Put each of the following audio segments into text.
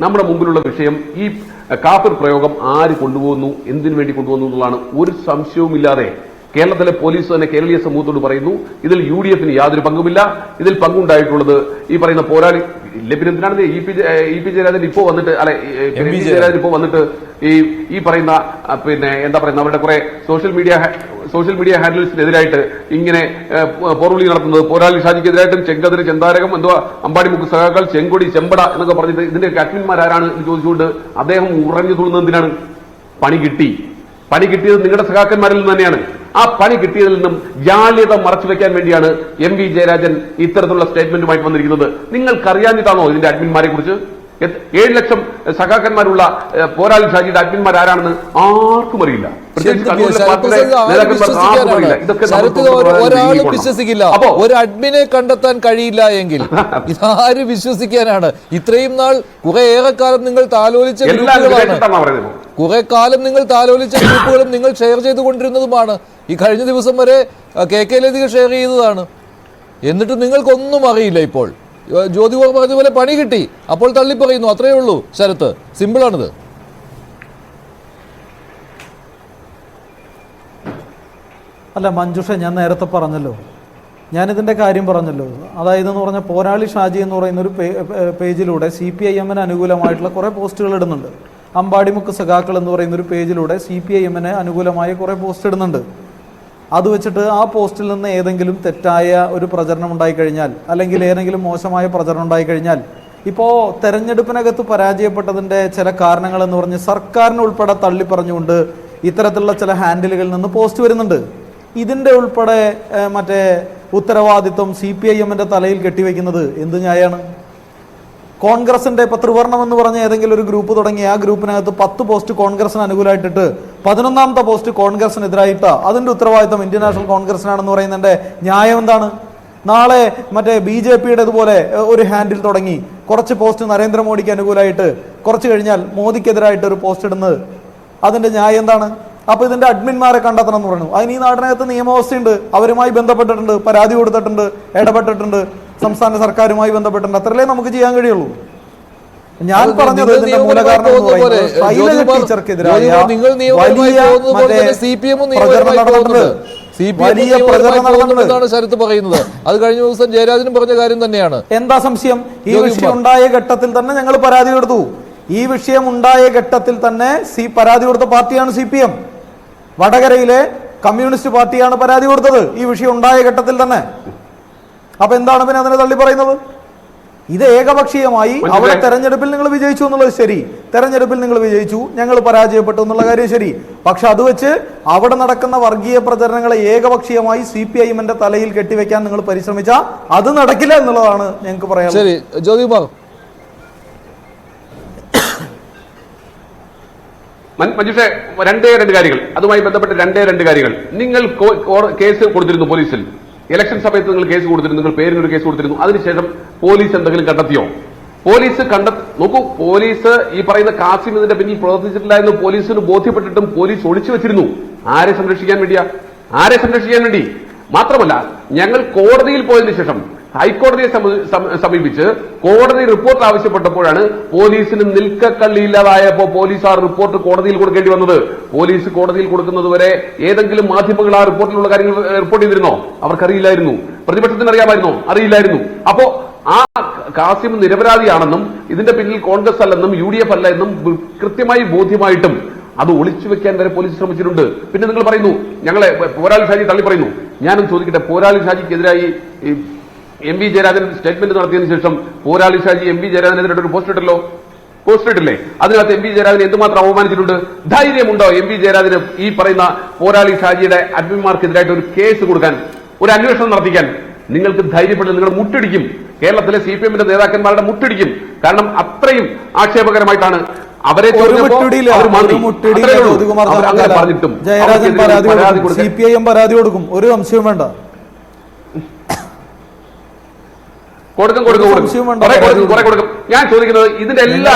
നമ്മുടെ മുമ്പിലുള്ള വിഷയം ഈ കാപ്പർ പ്രയോഗം ആര് കൊണ്ടുപോകുന്നു എന്തിനു വേണ്ടി കൊണ്ടുപോകുന്നു എന്നുള്ളതാണ്. ഒരു സംശയവുമില്ലാതെ കേരളത്തിലെ പോലീസ് തന്നെ കേരളീയ സമൂഹത്തോട് പറയുന്നു ഇതിൽ യു യാതൊരു പങ്കുമില്ല ഇതിൽ പങ്കുണ്ടായിട്ടുള്ളത് ഈ പറയുന്ന പോരാളി ഇല്ല പിന്നെ എന്തിനാണ് E P E P Jayarajan ഇപ്പോ വന്നിട്ട് അല്ലെ എം പി ജയരാജൻ. ഇപ്പോ വന്നിട്ട് ഈ ഈ പറയുന്ന പിന്നെ എന്താ പറയുന്ന അവരുടെ കുറെ സോഷ്യൽ മീഡിയ സോഷ്യൽ മീഡിയ ഹാൻഡിൽസിനെതിരായിട്ട് ഇങ്ങനെ പോർവിളി നടത്തുന്നത് പോരാളി ഷാജിക്കെതിരായിട്ടും ചെങ്കതിര് ചെന്താരകം അമ്പാടി അമ്പാടിമുക്ക് സഹാക്കൾ ചെങ്കൊടി ചെമ്പട എന്നൊക്കെ പറഞ്ഞിട്ട് ഇതിന്റെ അഡ്മിന്മാരാരാണ് എന്ന് ചോദിച്ചുകൊണ്ട് അദ്ദേഹം ഉറഞ്ഞു തുള്ളുന്നത് എന്തിനാണ്? പണി കിട്ടി. പണി കിട്ടിയത് നിങ്ങളുടെ സഖാക്കന്മാരിൽ നിന്ന് തന്നെയാണ്. ആ പണി കിട്ടിയതിൽ നിന്നും ജാള്യത മറച്ചു വെക്കാൻ വേണ്ടിയാണ് എം വി ജയരാജൻ ഇത്തരത്തിലുള്ള സ്റ്റേറ്റ്മെന്റുമായിട്ട് വന്നിരിക്കുന്നത്. നിങ്ങൾക്കറിയാഞ്ഞിട്ടാണോ ഇതിന്റെ അഡ്മിന്മാരെ കുറിച്ച് ഏഴ് ലക്ഷം സഖാക്കന്മാരുള്ള പോരാളി ഷാജിയുടെ അഡ്മിന്മാർ ആരാണെന്ന് ആർക്കും അറിയില്ല. ഒരാളും വിശ്വസിക്കില്ല. ഒരു അഡ്മിനെ കണ്ടെത്താൻ കഴിയില്ല എങ്കിൽ ഇതാര് വിശ്വസിക്കാനാണ്? ഇത്രയും നാൾ കുറെ ഏറെക്കാലം നിങ്ങൾ താലോലിച്ച ഗ്രൂപ്പുകളാണ്. കുറെ കാലം നിങ്ങൾ താലോലിച്ച ഗ്രൂപ്പുകളും നിങ്ങൾ ഷെയർ ചെയ്തുകൊണ്ടിരുന്നതുമാണ്. ഈ കഴിഞ്ഞ ദിവസം വരെ കെ കെ ലതിക ഷെയർ ചെയ്തതാണ്. എന്നിട്ട് നിങ്ങൾക്കൊന്നും അറിയില്ല ഇപ്പോൾ. ഏഹ്, ജ്യോതി വർമ്മ പറഞ്ഞതുപോലെ പണി കിട്ടി. അപ്പോൾ തള്ളി പറയുന്നു അത്രയേ ഉള്ളൂ ശരത്ത്. സിമ്പിളാണിത് അല്ല മഞ്ജുഷ ഞാൻ നേരത്തെ പറഞ്ഞല്ലോ. ഞാനിതിന്റെ കാര്യം പറഞ്ഞല്ലോ. അതായത് എന്ന് പറഞ്ഞാൽ പോരാളി ഷാജി എന്ന് പറയുന്ന ഒരു പേജിലൂടെ സി പി ഐ എമ്മിന് അനുകൂലമായിട്ടുള്ള കുറേ പോസ്റ്റുകൾ ഇടുന്നുണ്ട്. അമ്പാടിമുക്ക് സഖാക്കൾ എന്ന് പറയുന്ന ഒരു പേജിലൂടെ സി പി ഐ എമ്മിന് അനുകൂലമായ കുറേ പോസ്റ്റ് ഇടുന്നുണ്ട്. അത് വെച്ചിട്ട് ആ പോസ്റ്റിൽ നിന്ന് ഏതെങ്കിലും തെറ്റായ ഒരു പ്രചരണം ഉണ്ടായിക്കഴിഞ്ഞാൽ അല്ലെങ്കിൽ ഏതെങ്കിലും മോശമായ പ്രചരണം ഉണ്ടായിക്കഴിഞ്ഞാൽ ഇപ്പോൾ തെരഞ്ഞെടുപ്പിനകത്ത് പരാജയപ്പെട്ടതിന്റെ ചില കാരണങ്ങൾ എന്ന് പറഞ്ഞ് സർക്കാരിന് ഉൾപ്പെടെ തള്ളി പറഞ്ഞുകൊണ്ട് ഇത്തരത്തിലുള്ള ചില ഹാൻഡിലുകളിൽ നിന്ന് പോസ്റ്റ് വരുന്നുണ്ട്. ഇതിന്റെ ഉൾപ്പെടെ മറ്റേ ഉത്തരവാദിത്വം സി പി ഐ എമ്മിന്റെ തലയിൽ കെട്ടിവെക്കുന്നത് എന്ത് ന്യായാണ്? കോൺഗ്രസിന്റെ ഇപ്പൊ ത്രിവർണം എന്ന് പറഞ്ഞ ഏതെങ്കിലും ഒരു ഗ്രൂപ്പ് തുടങ്ങി ആ ഗ്രൂപ്പിനകത്ത് പത്ത് പോസ്റ്റ് കോൺഗ്രസിന് അനുകൂലമായിട്ടിട്ട് പതിനൊന്നാമത്തെ പോസ്റ്റ് കോൺഗ്രസിനെതിരായിട്ട് അതിന്റെ ഉത്തരവാദിത്തം ഇന്ത്യൻ നാഷണൽ കോൺഗ്രസിനാണെന്ന് പറയുന്നതിന്റെ ന്യായം എന്താണ്? നാളെ മറ്റേ ബി ജെ പിയുടെ ഇതുപോലെ ഒരു ഹാൻഡിൽ തുടങ്ങി. കുറച്ച് പോസ്റ്റ് നരേന്ദ്രമോദിക്ക് അനുകൂലമായിട്ട് കുറച്ച് കഴിഞ്ഞാൽ മോദിക്കെതിരായിട്ട് ഒരു പോസ്റ്റ് ഇടുന്നത്. അതിന്റെ ന്യായം എന്താണ്? അപ്പൊ ഇതിന്റെ അഡ്മിന്മാരെ കണ്ടെത്തണം എന്ന് പറഞ്ഞു. അതിന് ഈ നാടിനകത്ത് നിയമവ്യവസ്ഥയുണ്ട്. അവരുമായി ബന്ധപ്പെട്ടിട്ടുണ്ട്. പരാതി കൊടുത്തിട്ടുണ്ട്. ഇടപെട്ടിട്ടുണ്ട്. സംസ്ഥാന സർക്കാരുമായി ബന്ധപ്പെട്ടിട്ടുണ്ട്. അത്രല്ലേ നമുക്ക് ചെയ്യാൻ കഴിയുള്ളൂ. ഞാൻ പറഞ്ഞത് ഇതിന്റെ മൂലകാരണം ശൈലജ ടീച്ചർക്കെതിരായ വലിയ പ്രചരണം നടന്നിട്ടുണ്ട്. പ്രചരണം നടന്നിട്ടുണ്ട്. പോകുന്നുണ്ടെന്നാണ് ശരത്ത് പറയുന്നത്. അത് കഴിഞ്ഞ ദിവസം ജയരാജനും പറഞ്ഞ കാര്യം തന്നെയാണ്. എന്താ സംശയം? ഈ വിഷയം ഉണ്ടായ ഘട്ടത്തിൽ തന്നെ ഞങ്ങൾ പരാതി കൊടുത്തു. ഈ വിഷയം ഉണ്ടായ ഘട്ടത്തിൽ തന്നെ സി പരാതി കൊടുത്ത പാർട്ടിയാണ് സി പി എം വടകരയിലെ കമ്മ്യൂണിസ്റ്റ് പാർട്ടിയാണ് പരാതി കൊടുത്തത്. ഈ വിഷയം ഉണ്ടായ ഘട്ടത്തിൽ തന്നെ. അപ്പൊ എന്താണ് പിന്നെ അതിനെ തള്ളി പറയുന്നത്? ഇത് ഏകപക്ഷീയമായി. അവിടെ തെരഞ്ഞെടുപ്പിൽ നിങ്ങൾ വിജയിച്ചു എന്നുള്ളത് ശരി. തെരഞ്ഞെടുപ്പിൽ നിങ്ങൾ വിജയിച്ചു ഞങ്ങൾ പരാജയപ്പെട്ടു എന്നുള്ള കാര്യം ശരി. പക്ഷെ അത് വെച്ച് അവിടെ നടക്കുന്ന വർഗീയ പ്രചരണങ്ങളെ ഏകപക്ഷീയമായി സി പി ഐ എമ്മിന്റെ തലയിൽ കെട്ടിവെക്കാൻ നിങ്ങൾ പരിശ്രമിച്ചാൽ അത് നടക്കില്ല എന്നുള്ളതാണ് ഞങ്ങൾക്ക് പറയാനുള്ളത്. ശരി ജ്യോതികുമാർ മഞ്ജുഷേ രണ്ടേ രണ്ട് കാര്യങ്ങൾ. അതുമായി ബന്ധപ്പെട്ട് രണ്ടേ രണ്ട് കാര്യങ്ങൾ. നിങ്ങൾ കേസ് കൊടുത്തിരുന്നു പോലീസിൽ. ഇലക്ഷൻ സമയത്ത് നിങ്ങൾ കേസ് കൊടുത്തിരുന്നു നിങ്ങൾ പേരിനൊരു കേസ് കൊടുത്തിരുന്നു. അതിനുശേഷം പോലീസ് എന്തെങ്കിലും കണ്ടെത്തിയോ? പോലീസ് കണ്ട നോക്കൂ പോലീസ് ഈ പറയുന്ന കാസിം ഇതിന്റെ പിന്നിൽ പ്രവർത്തിച്ചിട്ടില്ല എന്ന് പോലീസിന് ബോധ്യപ്പെട്ടിട്ടും പോലീസ് ഒളിച്ചു വെച്ചിരുന്നു. ആരെ സംരക്ഷിക്കാൻ വേണ്ടിയാ? ആരെ സംരക്ഷിക്കാൻ വേണ്ടി? മാത്രമല്ല ഞങ്ങൾ കോടതിയിൽ പോയതിനു ശേഷം ഹൈക്കോടതിയെ സമീപിച്ച് കോടതി റിപ്പോർട്ട് ആവശ്യപ്പെട്ടപ്പോഴാണ് പോലീസിന് നിൽക്കക്കള്ളിയില്ലാതായപ്പോ പോലീസ് ആ റിപ്പോർട്ട് കോടതിയിൽ കൊടുക്കേണ്ടി വന്നത്. പോലീസ് കോടതിയിൽ കൊടുക്കുന്നത് വരെ ഏതെങ്കിലും മാധ്യമങ്ങൾ ആ റിപ്പോർട്ടിലുള്ള കാര്യങ്ങൾ റിപ്പോർട്ട് ചെയ്തിരുന്നോ? അവർക്കറിയില്ലായിരുന്നു. പ്രതിപക്ഷത്തിന് അറിയാമായിരുന്നോ? അറിയില്ലായിരുന്നു. അപ്പോ ആ കാസിം നിരപരാധിയാണെന്നും ഇതിന്റെ പിന്നിൽ കോൺഗ്രസ് അല്ലെന്നും യു ഡി എഫ് അല്ല എന്നും കൃത്യമായി ബോധ്യമായിട്ടും അത് ഒളിച്ചു വെക്കാൻ വരെ പോലീസ് ശ്രമിച്ചിട്ടുണ്ട്. പിന്നെ നിങ്ങൾ പറയുന്നു ഞങ്ങളെ പോരാളി ഷാജി തള്ളി പറയുന്നു ഞാനും ചോദിക്കട്ടെ പോരാളി ഷാജിക്കെതിരായി എം വി ജയരാജൻ സ്റ്റേറ്റ്മെന്റ് നടത്തിയതിനു ശേഷം പോരാളി ഷാജി എം വി ജയരാജനെതിരെ ഒരു പോസ്റ്റ് ഇട്ടല്ലോ. പോസ്റ്റ് ഇട്ടില്ലേ? അതിനകത്ത് എം വി ജയരാജനെ എന്തുമാത്രം അപമാനിച്ചിട്ടുണ്ട്? ധൈര്യമുണ്ടോ എം വി ജയരാജന് ഈ പറയുന്ന പോരാളി ഷാജിയുടെ അഡ്മിന്മാർക്കെതിരായിട്ട് ഒരു കേസ് കൊടുക്കാൻ ഒരു അന്വേഷണം നടത്തിക്കാൻ? നിങ്ങൾക്ക് ധൈര്യപ്പെട്ട് നിങ്ങൾ മുട്ടിടിക്കും. കേരളത്തിലെ സി പി എമ്മിന്റെ നേതാക്കന്മാരുടെ മുട്ടിടിക്കും. കാരണം അത്രയും ആക്ഷേപകരമായിട്ടാണ് അവരെ അങ്ങനെ പറഞ്ഞിട്ടും. സി പി ഐ എം പരാതി കൊടുക്കും. ഒരു സംശയവും വേണ്ട. കൊടുക്കും കൊടുക്കും കൊടുക്കും. കുറെ കൊടുക്കും ഞാൻ ചോദിക്കുന്നത് ഇതിന്റെ എല്ലാ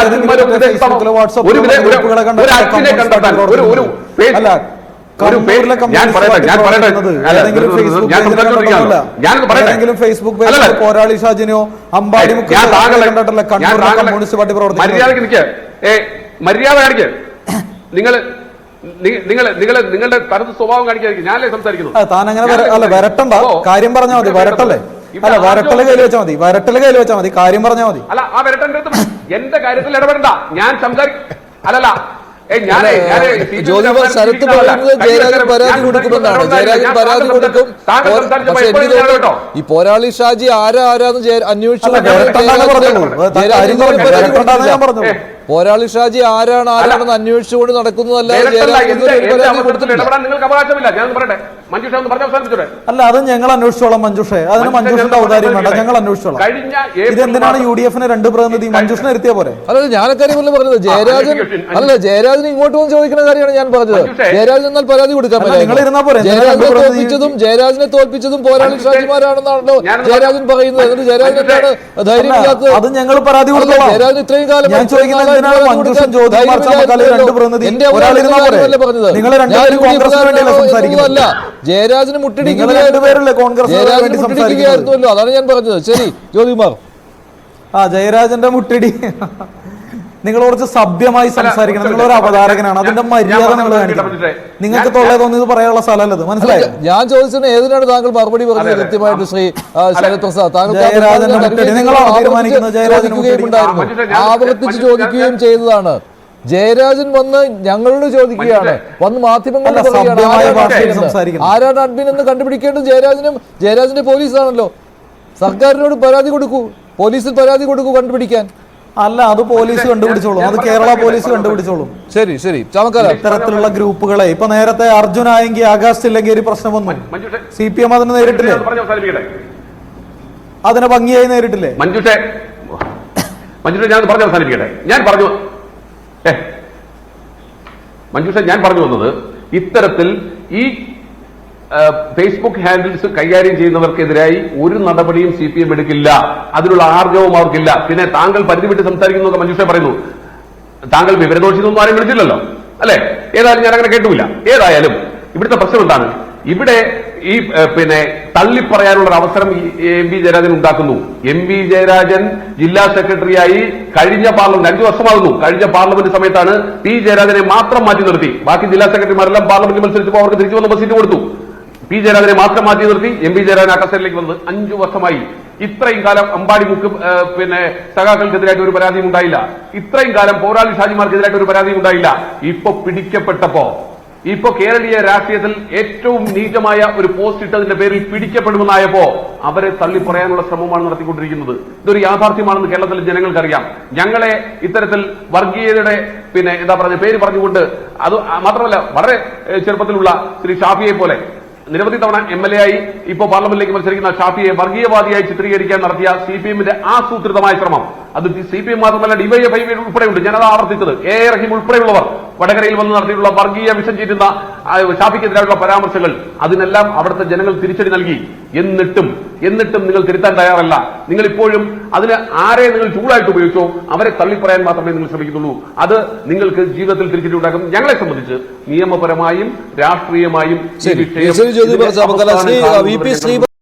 ഫേസ്ബുക്ക്. കണ്ടിട്ടല്ല. പോരാളി ഷാജിനെയോ അമ്പാടി ഞാൻ മുഖ്യമന്ത്രിയോ ഞാൻ കണ്ണൂരിലെ താങ്കളെ കമ്മ്യൂണിസ്റ്റ് പാർട്ടി ഏ മര്യാദ കാണിക്കുക നിങ്ങൾ നിങ്ങൾ നിങ്ങൾ നിങ്ങളുടെ തനത് സ്വഭാവം കാണിക്കാതിരിക്കും. ഞാനല്ലേ സംസാരിക്കുന്നു താൻ അങ്ങനെ അല്ല വരട്ടണ്ട. കാര്യം പറഞ്ഞാൽ മതി. വരട്ടല്ലേ? അല്ല വരട്ടൽ കയ്യിൽ വെച്ചാൽ മതി. വരട്ടൽ കയ്യിൽ വെച്ചാൽ മതി. കാര്യം പറഞ്ഞാൽ മതി. അല്ല ആ വരട്ടന്റെ എന്റെ കാര്യത്തിൽ ഇടപെടണ്ട. ഞാൻ സംസാരിക്കും അല്ലല്ല. ശരത്ത് പറയുന്നത് ജയരാജൻ പരാതി കൊടുക്കുമെന്നാണ്. ജയരാജൻ പരാതി കൊടുക്കും. താങ്കൾ പോര- സംസാരിച്ചപ്പോൾ പക്ഷേ എനിക്ക് എപ്പോഴും തോന്നുന്നു കേട്ടോ. ഈ പോരാളി ഷാജി ആരാ ആരാന്ന് അന്വേഷിച്ചു പോരാളി ഷാജി ആരാണ് ആരാണെന്ന് അന്വേഷിച്ചുകൊണ്ട് നടക്കുന്നതല്ല അല്ല അത് ഞങ്ങൾ അന്വേഷിച്ചോളാം മഞ്ജുഷേ. അതിന് മഞ്ജുഷിന്റെ ഔദാര്യം വേണ്ട. ഞങ്ങൾ അന്വേഷിച്ചോളാം. കഴിഞ്ഞ ഏപ്രിൽ ഇതെന്തിനാണ് യു ഡി എഫിന് രണ്ട് പ്രതിനിധി മഞ്ജുഷിനെ എത്തിയ പോലെ അല്ല ഞാനക്കാര്യമല്ല പറഞ്ഞത്. ജയരാജൻ അല്ല ജയരാജൻ ഇങ്ങോട്ട് വന്ന് ചോദിക്കുന്ന കാര്യമാണ് ഞാൻ പറഞ്ഞത്. ജയരാജൻ എന്നാൽ പരാതി കൊടുക്കാൻ നിങ്ങൾ ഇരുന്നാ പോലെ ജയരാജനെ തോൽപ്പിച്ചതും ജയരാജനെ തോൽപ്പിച്ചതും പോരാളി ഷാജിമാരാണെന്നാണല്ലോ ജയരാജൻ പറയുന്നത്. എന്നിട്ട് ജയരാജൻ ധൈര്യമില്ലാത്തത് അത് ഞങ്ങൾ പരാതി കൊടുത്തോളാം. ജയരാജൻ ഇത്രയും കാലം ഞാൻ ചോദിക്കുന്നത് എന്തിനാണ് മഞ്ജുഷും രണ്ട് പ്രതിനിധി നിങ്ങൾ രണ്ടുപേരും കോൺഗ്രസിന് വേണ്ടിയല്ലേ സംസാരിക്കുന്നത്? ജയരാജന് രണ്ടുപേരല്ലേ കോൺഗ്രസിന് ജയരാജന് വേണ്ടി അതാണ് ഞാൻ പറഞ്ഞത്. ശരി ജ്യോതികുമാർ. ആ ജയരാജന്റെ മുട്ടിടി. നിങ്ങൾ കുറച്ച് സഭ്യമായി സംസാരിക്കണം. നിങ്ങൾ ഒരു അവതാരകനാണ്. അതിന്റെ മര്യാദ നിങ്ങൾ കാണിക്കണം. നിങ്ങൾക്ക് തൊള്ളേ തോന്നിയത് പറയാനുള്ള സ്ഥലമല്ല മനസ്സിലായോ? ഞാൻ ചോദിച്ചത് ഏതിനാണ് താങ്കൾ മറുപടി പറഞ്ഞത്? കൃത്യമായിട്ട് ശ്രീ ശരത് പ്രസാദ് താങ്കൾ ആവർത്തിച്ച് ചോദിക്കുകയും ചെയ്തതാണ്. ജയരാജൻ വന്ന് ഞങ്ങളോട് ചോദിക്കുകയാണ്. വന്ന് മാധ്യമങ്ങളോട് പറയുകയാണ്. ആരാണ് അഡ്മിൻ എന്ന് കണ്ടുപിടിക്കേണ്ടത് ജയരാജനും ജയരാജന്റെ പോലീസാണല്ലോ. സർക്കാരിനോട് പരാതി കൊടുക്കൂ. പോലീസിൽ പരാതി കൊടുക്കൂ കണ്ടുപിടിക്കാൻ. അല്ല അത് പോലീസ് കണ്ടുപിടിച്ചോളും. അത് കേരള പോലീസ് കണ്ടുപിടിച്ചോളും. ശരി ശരി. ഇത്തരത്തിലുള്ള ഗ്രൂപ്പുകളെ ഇപ്പൊ നേരത്തെ അർജുൻ ആയെങ്കിൽ ആകാശ് ഇല്ലെങ്കിൽ ഒരു പ്രശ്നം വന്നു. സി പി എം അതിന് നേരിട്ടില്ലേ? അതിനെ ഭംഗിയായി നേരിട്ടില്ലേ? മഞ്ജുഷെ. മഞ്ജുഷ ഞാൻ പറഞ്ഞു അവസാനിപ്പിക്കട്ടെ. ഞാൻ പറഞ്ഞു മഞ്ജുഷ ഞാൻ പറഞ്ഞു വന്നത് ഇത്തരത്തിൽ ഈ ഫേസ്ബുക്ക് ഹാൻഡിൽസ് കൈകാര്യം ചെയ്യുന്നവർക്കെതിരായി ഒരു നടപടിയും സി പി എം എടുക്കില്ല. അതിനുള്ള ആർജവും അവർക്കില്ല. പിന്നെ താങ്കൾ പരിധി വിട്ട് സംസാരിക്കുന്നു മഞ്ജുഷ പറയുന്നു. താങ്കൾ വിവരദോഷിന്നൊന്നും ആരും വിളിച്ചില്ലല്ലോ. അല്ലെ? ഏതായാലും ഞാൻ അങ്ങനെ കേട്ടുമില്ല. ഏതായാലും ഇവിടുത്തെ പ്രശ്നം എന്താണ്? ഇവിടെ ഈ പിന്നെ തള്ളിപ്പറയാനുള്ള ഒരു അവസരം എം വി ജയരാജൻ ഉണ്ടാക്കുന്നു. എം വി ജയരാജൻ ജില്ലാ സെക്രട്ടറിയായി കഴിഞ്ഞ പാർലമെന്റ് അഞ്ചു വർഷമാകുന്നു. കഴിഞ്ഞ പാർലമെന്റ് സമയത്താണ് പി ജയരാജനെ മാത്രം മാറ്റി നിർത്തി. ബാക്കി ജില്ലാ സെക്രട്ടറിമാരെല്ലാം പാർലമെന്റിൽ മത്സരിച്ചപ്പോൾ അവർക്ക് തിരിച്ചു വന്നപ്പോൾ സീറ്റ് കൊടുത്തു. പി ജയരാജനെ മാത്രം മാറ്റി നിർത്തി എം പി ജയരാജൻ ആ കസേരയിലേക്ക് വന്നത് അഞ്ചു വർഷമായി. ഇത്രയും കാലം അമ്പാടി മുക്ക് പിന്നെ സഖാക്കൾക്കെതിരായിട്ട് ഒരു പരാതിയും ഉണ്ടായില്ല. ഇത്രയും കാലം പോരാളി ഷാജിമാർക്കെതിരായിട്ട് ഒരു പരാതിയും ഉണ്ടായില്ല. ഇപ്പൊ പിടിക്കപ്പെട്ടപ്പോ ഇപ്പൊ കേരളീയ രാഷ്ട്രീയത്തിൽ ഏറ്റവും നീചമായ ഒരു പോസ്റ്റ് ഇട്ടതിന്റെ പേരിൽ പിടിക്കപ്പെടുമെന്നായപ്പോ അവരെ തള്ളി പറയാനുള്ള ശ്രമമാണ് നടത്തിക്കൊണ്ടിരിക്കുന്നത്. ഇതൊരു യാഥാർത്ഥ്യമാണെന്ന് കേരളത്തിലെ ജനങ്ങൾക്കറിയാം. ഞങ്ങളെ ഇത്തരത്തിൽ വർഗീയതയുടെ പിന്നെ എന്താ പറയുക പേര് പറഞ്ഞുകൊണ്ട് അത് മാത്രമല്ല വളരെ ചെറുപ്പത്തിലുള്ള ശ്രീ ഷാഫിയെ പോലെ നിരവധി തവണ എം എൽ എ ആയി ഇപ്പോൾ പാർലമെന്റിലേക്ക് മത്സരിക്കുന്ന ഷാഫിയെ വർഗീയവാദിയായി ചിത്രീകരിക്കാൻ നടത്തിയ സി പി എമ്മിന്റെ ആസൂത്രിതമായ ശ്രമം. അത് സി പി എം മാത്രമല്ല ഡിവൈഎഫ്ഐ ഉൾപ്പെടെയുണ്ട്. ഞാനത് ആവർത്തിച്ചത്. എ എ റഹീം ഉൾപ്പെടെയുള്ളവർ വടകരയിൽ വന്ന് നടത്തിയിട്ടുള്ള വർഗീയ വിഷം ചെയ്യുന്ന ഷാഫിക്കെതിരായുള്ള പരാമർശങ്ങൾ അതിനെല്ലാം അവിടുത്തെ ജനങ്ങൾ തിരിച്ചടി നൽകി. എന്നിട്ടും എന്നിട്ടും നിങ്ങൾ തിരുത്താൻ തയ്യാറല്ല. നിങ്ങൾ ഇപ്പോഴും അതിന് ആരെ നിങ്ങൾ ചൂടായിട്ട് ഉപയോഗിച്ചോ അവരെ തള്ളിപ്പറയാൻ മാത്രമേ നിങ്ങൾ ശ്രമിക്കുന്നുള്ളൂ അത് നിങ്ങൾക്ക് ജീവിതത്തിൽ തിരിച്ചടി ഉണ്ടാക്കും. ഞങ്ങളെ സംബന്ധിച്ച് നിയമപരമായും രാഷ്ട്രീയമായും വിഷയം